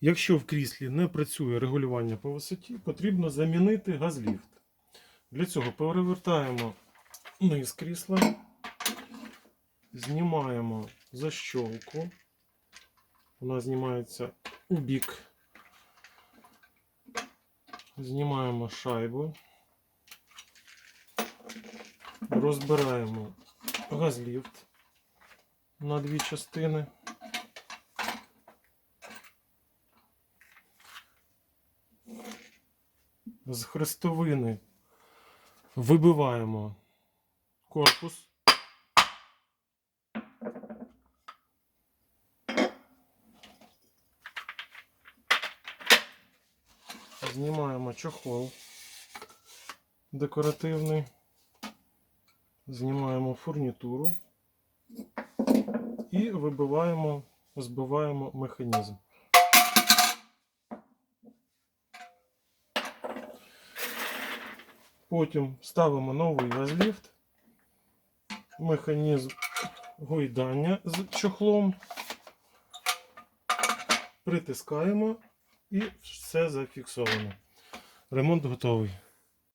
Якщо в кріслі не працює регулювання по висоті, потрібно замінити газліфт. Для цього перевертаємо низ крісла, знімаємо защолку. Вона знімається у бік. Знімаємо шайбу. Розбираємо газліфт на дві частини. З хрестовини вибиваємо корпус. Знімаємо чохол декоративний. Знімаємо фурнітуру і вибиваємо, збиваємо механізм. Потім ставимо новий газліфт, механізм гойдання з чохлом, притискаємо і все зафіксовано. Ремонт готовий.